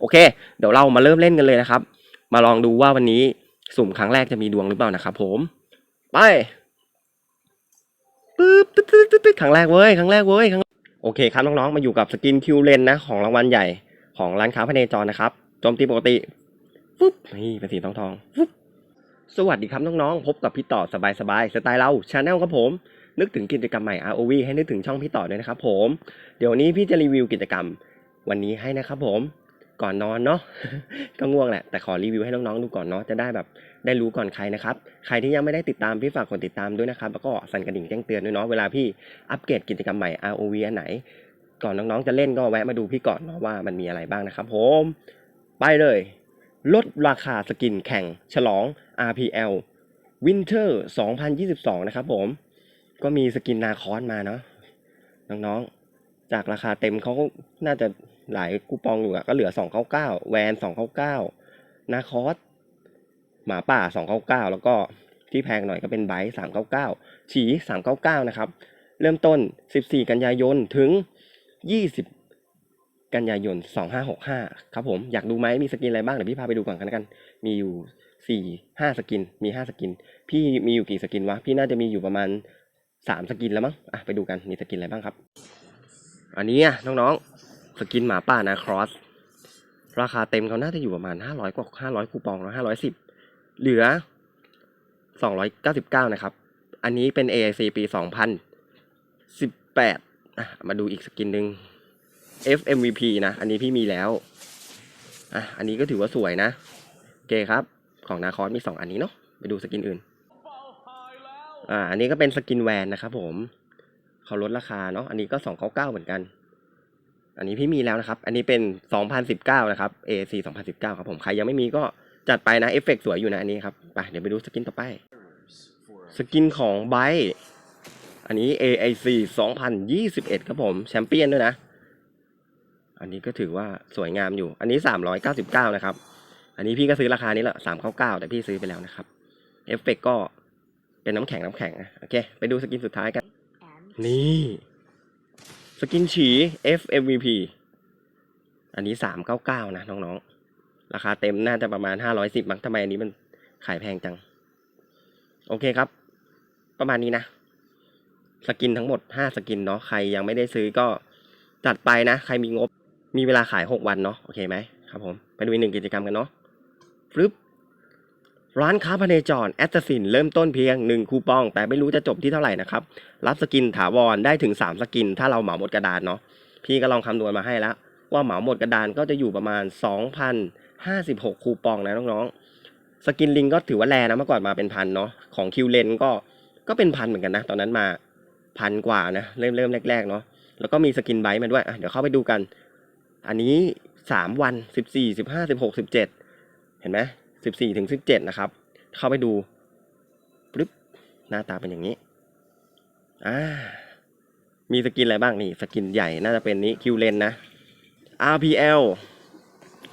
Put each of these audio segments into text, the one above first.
โอเค เดี๋ยวเรามาเริ่มเล่นกันเลยนะครับ มาลองดูว่าวันนี้สุ่มครั้งแรกจะมีดวงหรือเปล่านะครับผม ไปปึ๊บตึ๊ดตึ๊ดตึ๊ดครั้งแรกเว้ยครั้งแรกเว้ยครั้งโอเคครับน้องๆมาอยู่กับสกินคิวเลนนะของรางวัลใหญ่ของร้านค้าพเนจรนะครับโจมตีปกติฟึบนี่เป็นสีทองทองๆฟึบสวัสดีครับน้องๆ พบกับพี่ต่อสบายสบายๆสไตล์เราชาแนลครับผม นึกถึงกิจกรรมใหม่ ROV ให้นึกถึงช่องพี่ต่อด้วยนะครับผม เดี๋ยวนนี้พี่จะรีวิวกิจกรรมวันนี้ให้นะครับผม ก่อนนอนเนาะก็ง่วงแหละแต่ขอรีวิวให้น้องๆดูก่อนเนาะจะได้แบบได้รู้ก่อนใครนะครับใครที่ยังไม่ได้ติดตามพี่ฝากกดติดตามด้วยนะครับแล้วก็สั่นกระดิ่งแจ้งเตือนด้วยเนาะเวลาพี่อัปเกรดกิจกรรมใหม่ ROV อันไหน ก่อนน้องๆจะเล่นก็แวะมาดูพี่ก่อนเนาะว่ามันมีอะไรบ้างนะครับผมไปเลย ลดราคาสกินแข่งฉลอง RPL Winter 2022 นะครับผม ก็มีสกินนาคอสมาเนาะน้องๆ จากราคาเต็มเขาก็น่าจะ หลายคูปองอยู่อะก็เหลือ299แวน299นาคอสหมาป่า299แล้วก็ที่แพงหน่อยก็เป็นไบต์399ฉี399นะครับ เริ่มต้น14กันยายนถึง20กันยายน2565ครับผมอยากดูไหมมีสกินอะไรบ้างเดี๋ยวพี่พาไปดูก่อนกันกัน มีอยู่4 5สกินมี5สกิน พี่มีอยู่กี่สกินวะ พี่น่าจะมีอยู่ประมาณ3สกินแล้วมั้งอะไปดูกันมีสกินอะไรบ้างครับ อันนี้อะน้องๆ กินหมาป่านาครอส ราคาเต็มเขาน่าจะอยู่ประมาณ500กว่า500คูปองแล้ว510เหลือ299นะครับ อันนี้เป็น AIC ปี2018อะมาดูอีกสกินหนึ่ง FMVP นะ อันนี้พี่มีแล้ว อะ อันนี้ก็ถือว่าสวยนะโอเคครับ ของนาคอสมี2อันนี้เนาะ ไปดูสกินอื่น อ่า อันนี้ก็เป็นสกินแวนนะครับผม เขาลดราคาเนาะ อันนี้ก็299เหมือนกัน อันนี้พี่มีแล้วนะครับ อันนี้เป็น 2019 นะครับ AC 2019 ครับผม ใครยังไม่มีก็จัดไปนะ เอฟเฟกต์สวยอยู่นะอันนี้ครับ ไป เดี๋ยวไปดูสกินต่อไป สกินของไบอันนี้ AIC 2021 ครับผม แชมเปี้ยนด้วยนะ อันนี้ก็ถือว่าสวยงามอยู่ อันนี้ 399 นะครับ อันนี้พี่ก็ซื้อราคานี้แหละ399 แต่พี่ซื้อไปแล้วนะครับ เอฟเฟกต์ก็เป็นน้ำแข็งน้ำแข็งนะโอเค ไปดูสกินสุดท้ายกัน นี่ สกินฉี FMVP อันนี้399นะน้องๆ ราคาเต็มน่าจะประมาณ510มั้งทำไมอันนี้มันขายแพงจัง โอเคครับ ประมาณนี้นะ สกินทั้งหมด5สกินเนาะใครยังไม่ได้ซื้อก็จัดไปนะ ใครมีงบมีเวลาขาย6วันเนาะโอเคไหมครับผม ไปดูอีกหนึ่งกิจกรรมกันเนาะฟลึบ ร้านค้าพเนจรแอสซสินเริ่มต้นเพียง 1 คูปอง แต่ไม่รู้จะจบที่เท่าไหร่นะครับ รับสกินถาวรได้ถึง 3 สกิน ถ้าเราเหมาหมดกระดานเนาะพี่ก็ลองคำนวณมาให้แล้ว ว่าเหมาหมดกระดานก็จะอยู่ประมาณ 2,056 คูปองนะน้องๆ สกินลิงก็ถือว่าแรงนะเมื่อก่อนมาเป็นพันเนาะของคิวเลนก็ก็เป็นพันเหมือนกันนะ ตอนนั้นมาพันกว่านะเริ่มเริ่มแรกๆเนาะแล้วก็มีสกินไบต์มาด้วยเดี๋ยวเข้าไปดูกัน อันนี้ 3 วัน 14 15 16 17 เห็นไหม 14ถึง17นะครับ เข้าไปดูปึ๊บหน้าตาเป็นอย่างนี้อ่ามีสกินอะไรบ้างนี่สกินใหญ่น่าจะเป็นนี้คิวเลนนะ RPL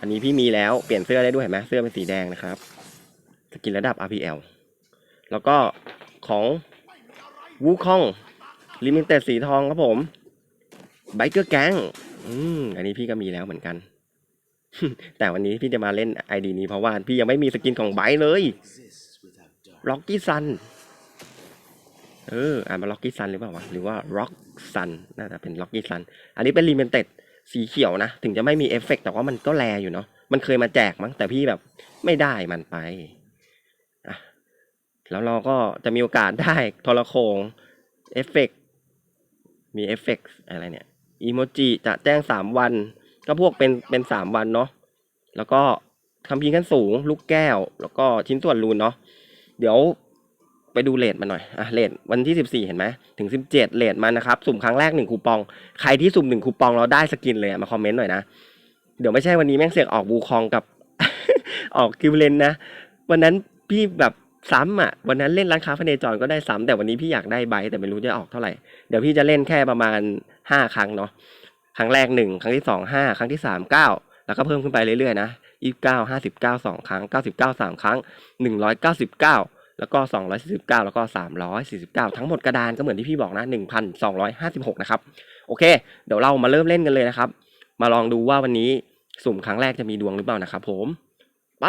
อันนี้พี่มีแล้วเปลี่ยนเสื้อได้ด้วยเห็นไหมเสื้อเป็นสีแดงนะครับสกินระดับ RPL แล้วก็ของวูคองลิมิเต็ดสีทองครับผมไบเกอร์แก๊งอืมอันนี้พี่ก็มีแล้วเหมือนกัน แต่วันนี้พี่จะมาเล่น ID นี้เพราะว่าพี่ยังไม่มีสกินของไบเลยล็อกกี้ซันเอออ่านมาล็อกกี้ซันหรือเปล่าวะหรือว่าล็อกซันน่าจะเป็นล็อกกี้ซันอันนี้เป็นลิมิเต็ดสีเขียวนะ ถึงจะไม่มีเอฟเฟกต์แต่ว่ามันก็แลอยู่เนาะมันเคยมาแจกมั้งแต่พี่แบบไม่ได้มันไปอะแล้วเราก็จะมีโอกาสได้ทรโคงเอฟเฟกต์มีเอฟเฟกต์อะไรเนี่ยอีโมจิจะแจ้งสามวัน ก็พวกเป็นเป็นสามวันเนาะแล้วก็คำพิงขั้นสูง ลูกแก้ว แล้วก็ชิ้นส่วนรูนเนาะเดี๋ยวไปดูเลทมาหน่อยอะเลทวันที่สิบสี่เห็นไหมถึงสิบเจ็ดเลทมันนะครับสุ่มครั้งแรกหนึ่งคูปอง ใครที่สุ่มหนึ่งคูปองเราได้สกินเลยมาคอมเมนต์หน่อยนะเดี๋ยวไม่ใช่วันนี้แม่งเสียกออกบูคองกับ ออกคิวเลนนะวันนั้นพี่แบบซ้ำอะวันนั้นเล่นร้านค้าพเนจรก็ได้ซ้ำแต่วันนี้พี่อยากได้ใบแต่ไม่รู้จะออกเท่าไหร่เดี๋ยวพี่จะเล่นแค่ประมาณห้าครั้งเนาะ ครั้งแรกหนึ่งครั้งที่สองห้าครั้งที่สามเก้าแล้วก็เพิ่มขึ้นไปเรื่อยๆนะยี่สิบเก้าห้าสิบเก้าสองครั้งเก้าสิบเก้าสามครั้งหนึ่งร้อยเก้าสิบเก้าแล้วก็สองร้อยสี่สิบเก้าแล้วก็สามร้อยสี่สิบเก้าทั้งหมดกระดานก็เหมือนที่พี่บอกนะหนึ่งพันสองร้อยห้าสิบหกนะครับโอเค เดี๋ยวเรามาเริ่มเล่นกันเลยนะครับ มาลองดูว่าวันนี้สุ่มครั้งแรกจะมีดวงหรือเปล่านะครับผมไป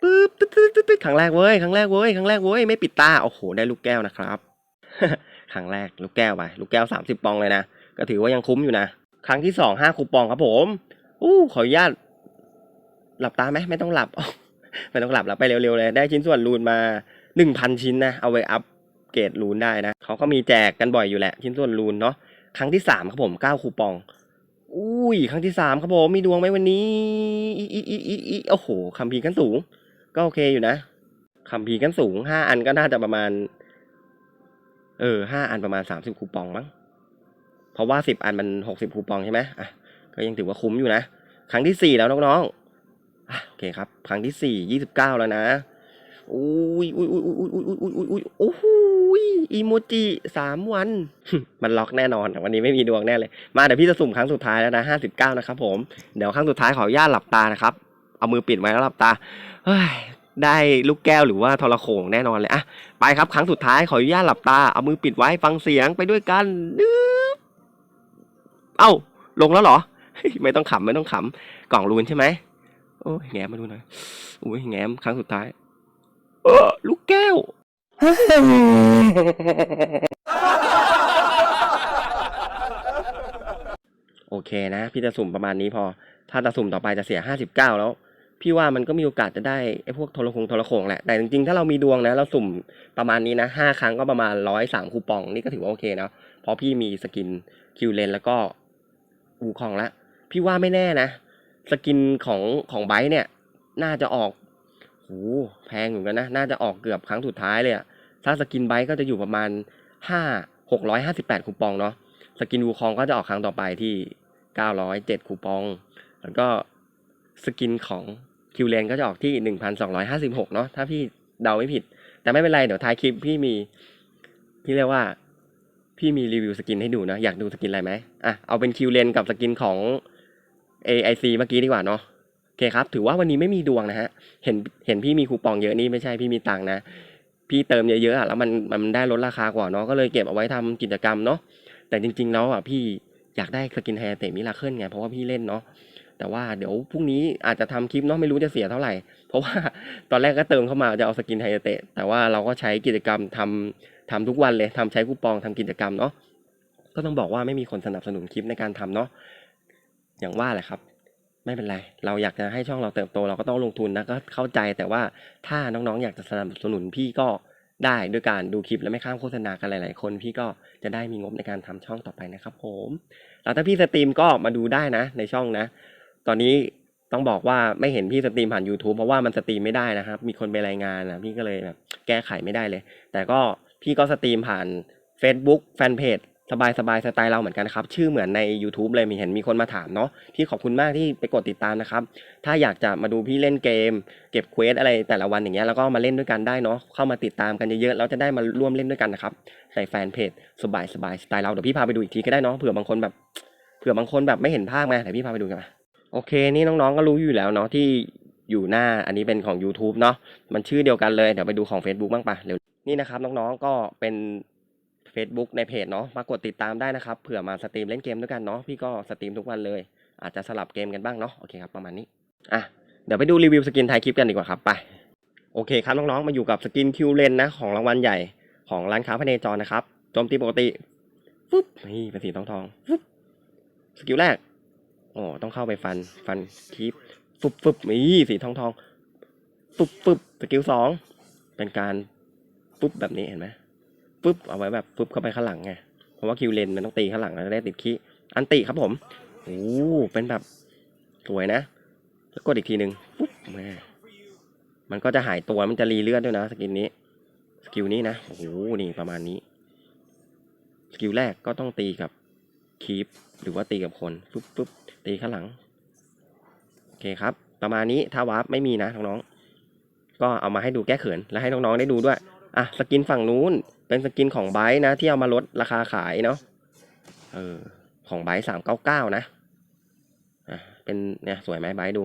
ปึ๊บตึ๊ดตึ๊ดตึ๊ดตึ๊ดครั้งแรกเว้ยครั้งแรกเว้ยครั้งแรกเว้ยไม่ปิดตาโอ้โหได้ลูกแก้วนะครับครั้งแรกลูกแก้วไปลูกแก้วสามสิบปองเลยนะ ก็ถือว่ายังคุ้มอยู่นะ ครั้งที่สองห้าคูปองครับผมอู้ขออนุญาตหลับตาไหมไม่ต้องหลับไม่ต้องหลับแล้วไปเร็วๆเลยได้ชิ้นส่วนรูนมาหนึ่งพันชิ้นนะเอาไว้อัพเกรดรูนได้นะเขาก็มีแจกกันบ่อยอยู่แหละ ชิ้นส่วนรูนเนาะครั้งที่สามครับผมเก้าคูปองอุ้ยครั้งที่สามครับผมมีดวงไหมวันนี้อีอีอีอีอีโอ้โหคัมภีร์กันสูง ก็โอเคอยู่นะคัมภีร์กันสูงห้าอันก็น่าจะประมาณ เออห้าอันประมาณสามสิบคูปองมั้ง เพราะว่าสิบอันมันหกสิบคูปองใช่ไหมอะก็ยังถือว่าคุ้มอยู่นะ ครั้งที่สี่แล้วน้องๆโอเคครับ ครั้งที่สี่ยี่สิบเก้าแล้วนะอุ้ยอุ้ยอุ้ยอุ้ยอุ้ยอุ้ยอุ้ยอุ้ยโอ้โหอีโมจิสามวัน มันล็อกแน่นอน วันนี้ไม่มีดวงแน่เลย มาเดี๋ยวพี่จะสุ่มครั้งสุดท้ายแล้วนะห้าสิบเก้านะครับผม เดี๋ยวครั้งสุดท้ายขออนุญาตหลับตานะครับ เอามือปิดไว้แล้วหลับตา เฮ้ย ได้ลูกแก้วหรือว่าทรโขงแน่นอนเลยอะไปครับครั้งสุดท้ายขออนุญาตหลับตา เอามือปิดไว้ฟังเสียงไปด้วยกันดึ๊บเอ้า ลงแล้วเหรอ ไม่ต้องขำไม่ต้องขำกล่องรูนใช่ไหมโอ้ยแง้มมาดูหน่อยโอ้ยแง้มครั้งสุดท้าย เออลูกแก้ว โอเคนะ พี่จะสุ่มประมาณนี้พอ ถ้าจะสุ่มต่อไปจะเสียห้าสิบเก้าแล้ว พี่ว่ามันก็มีโอกาสจะได้ไอ้พวกโทรคงโทรโขงแหละ แต่จริงๆ ถ้าเรามีดวงนะ เราสุ่มประมาณนี้นะห้าครั้งก็ประมาณร้อยสามคูปองนี่ก็ถือว่าโอเคนะเพราะพี่มีสกินคิวเลนแล้วก็ อูคองละ พี่ว่าไม่แน่นะ สกินของของไบร์เนี่ย น่าจะออกโหแพงอยู่กันนะ น่าจะออกเกือบครั้งสุดท้ายเลยอะถ้าสกินไบร์ก็จะอยู่ประมาณห้าหกร้อยห้าสิบแปดคูปองเนาะ สกินวูคองก็จะออกครั้งต่อไปที่เก้าร้อยเจ็ดคูปอง แล้วก็สกินของคิวเลนก็จะออกที่หนึ่งพันสองร้อยห้าสิบหกเนาะ ถ้าพี่เดาไม่ผิด แต่ไม่เป็นไร เดี๋ยวท้ายคลิปพี่มีพี่เรียกว่า พี่มีรีวิวสกินให้ดูนะ อยากดูสกินอะไรไหมอะเอาเป็นคิวเลนกับสกินของ AIC เมื่อกี้ดีกว่าเนาะโอเคครับ ถือว่าวันนี้ไม่มีดวงนะฮะ เห็นเห็นพี่มีคูปองเยอะนี่ไม่ใช่พี่มีตังนะ พี่เติมเยอะๆอะแล้วมันมันได้ลดราคากว่าเนาะก็เลยเก็บเอาไว้ทำกิจกรรมเนาะแต่จริงๆแล้วอะพี่อยากได้สกินไฮเตะมิราเคิลไงเพราะว่าพี่เล่นเนาะแต่ว่าเดี๋ยวพรุ่งนี้อาจจะทำคลิปเนาะไม่รู้จะเสียเท่าไหร่ เพราะว่าตอนแรกก็เติมเข้ามาจะเอาสกินไฮเตะแต่ว่าเราก็ใช้กิจกรรมทำ ทำทุกวันเลยทำใช้คูปองทำกิจกรรมเนาะก็ต้องบอกว่าไม่มีคนสนับสนุนคลิปในการทำเนาะอย่างว่าแหละครับ ไม่เป็นไร เราอยากจะให้ช่องเราเติบโตเราก็ต้องลงทุนนะก็เข้าใจแต่ว่าถ้าน้องๆ อยากจะสนับสนุนพี่ก็ได้ด้วยการดูคลิปและไม่ข้ามโฆษณากันหลาย ๆ คน พี่ก็จะได้มีงบในการทำช่องต่อไปนะครับผมแล้วถ้าพี่สตรีมก็มาดูได้นะ ในช่องนะ ตอนนี้ต้องบอกว่าไม่เห็นพี่สตรีมผ่าน YouTube เพราะว่ามันสตรีมไม่ได้นะครับ มีคนไปรายงานนะพี่ก็เลยแบบแก้ไขไม่ได้เลย แต่ก็ พี่ก็สตรีมผ่าน Facebook แฟนเพจสบายสบายสไตล์เราเหมือนกันครับ ชื่อเหมือนใน YouTube เลยมีเห็นมีคนมาถามเนาะพี่ขอบคุณมากที่ไปกดติดตามนะครับ ถ้าอยากจะมาดูพี่เล่นเกม เก็บเควสอะไรแต่ละวันอย่างเงี้ยแล้วก็มาเล่นด้วยกันได้เนาะเข้ามาติดตามกันเยอะๆแล้วจะได้มาร่วมเล่นด้วยกันนะครับในแฟนเพจสบายสบายสไตล์เราเดี๋ยวพี่พาไปดูอีกทีก็ได้เนาะเผื่อบางคนแบบเผื่อบางคนแบบไม่เห็นภาพไงเดี๋ยวพี่พาไปดูกันโอเค นี่น้องๆก็รู้อยู่แล้วเนาะที่อยู่หน้าอันนี้เป็นของ YouTube เนาะมันชื่อเดียวกันเลยเดี๋ยวไปดูของ Facebook บ้างปะเร็ว นี่นะครับน้องๆก็เป็น Facebook ในเพจเนาะมากดติดตามได้นะครับเผื่อมาสตรีมเล่นเกมด้วยกันเนาะพี่ก็สตรีมทุกวันเลย อาจจะสลับเกมกันบ้างเนาะโอเคครับประมาณนี้อะเดี๋ยวไปดูรีวิวสกินไทยคลิปกันดีกว่าครับไปโอเคครับน้องๆมาอยู่กับสกินคิวเลนนะของรางวัลใหญ่ของร้านค้าพเนจรนะครับโจมตีปกติฟึบนี่เป็นสีทองทองฟึบสกิลแรกโอ้ต้องเข้าไปฟันฟันคลิปฟึบฟึบนี่สีทองทองฟึบฟึบสกิลสองเป็นการ ฟึบแบบนี้เห็นไหมปุ๊บเอาไว้แบบปุ๊บเข้าไปข้างหลังไงเพราะว่าคิวเลนมันต้องตีข้างหลังแล้วได้ติดคีอันติครับผมโอ้เป็นแบบสวยนะ แล้วกดอีกทีหนึ่งปุ๊บแม่มันก็จะหายตัวมันจะรีเลือดด้วยนะสกินนี้ สกิลนี้นะโอ้โหนี่ประมาณนี้ สกิลแรกก็ต้องตีกับคีปหรือว่าตีกับคนปุ๊บปุ๊บตีข้างหลังโอเคครับ ประมาณนี้ถ้าวาร์ปไม่มีนะน้องๆก็เอามาให้ดูแก้เขินและให้น้องๆได้ดูด้วย อะสกินฝั่งนู้น เป็นสกินของไบร์นะ ที่เอามาลดราคาขายเนาะเออของไบสามเก้าเก้านะอะเป็นเนี่ยสวยไหมไบร์ดู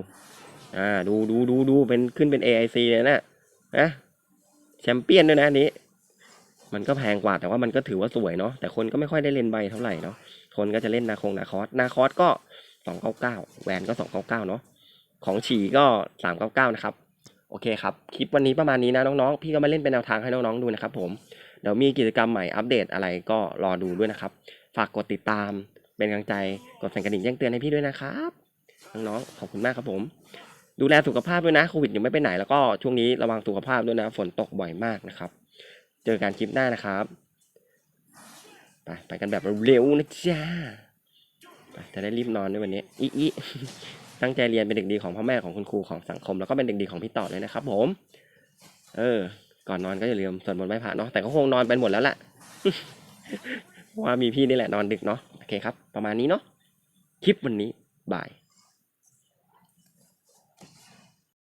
อ่าดูดูดูดูเป็นขึ้นเป็น AIC เลยนะนะแชมเปี้ยนด้วยนะอันนี้ มันก็แพงกว่าแต่ว่ามันก็ถือว่าสวยเนาะแต่คนก็ไม่ค่อยได้เล่นใบเท่าไหร่เนาะคนก็จะเล่นนาคงนาคอสนาคอสก็สองเก้าเก้าแวนก็สองเก้าเก้าเนาะของฉี่ก็สามเก้าเก้านะครับ โอเคครับ คลิปวันนี้ประมาณนี้นะน้องๆ พี่ก็มาเล่นเป็นแนวทางให้น้องๆดูนะครับผม เดี๋ยวมีกิจกรรมใหม่อัปเดตอะไรก็รอดูด้วยนะครับ ฝากกดติดตาม เป็นกำลังใจ กดสั่นกระดิ่งแจ้งเตือนให้พี่ด้วยนะครับ น้องๆ ขอบคุณมากครับผม ดูแลสุขภาพด้วยนะ โควิดยังไม่ไปไหน แล้วก็ช่วงนี้ระวังสุขภาพด้วยนะ ฝนตกบ่อยมากนะครับ เจอกันคลิปหน้านะครับ ไปไปกันแบบเร็วๆนะจ๊ะจะได้รีบนอนด้วยวันนี้อีอี ตั้งใจเรียนเป็นเด็กดีของพ่อแม่ของคุณครูของสังคม แล้วก็เป็นเด็กดีของพี่ต่อเลยนะครับ ผม เออ ก่อนนอนก็อย่าลืมสวดมนต์ไหว้พระเนาะแต่ก็คงนอนไปหมดแล้วแหละเพราะว่ามีพี่นี่แหละนอนดึกเนาะโอเคครับ ประมาณนี้เนาะคลิปวันนี้บาย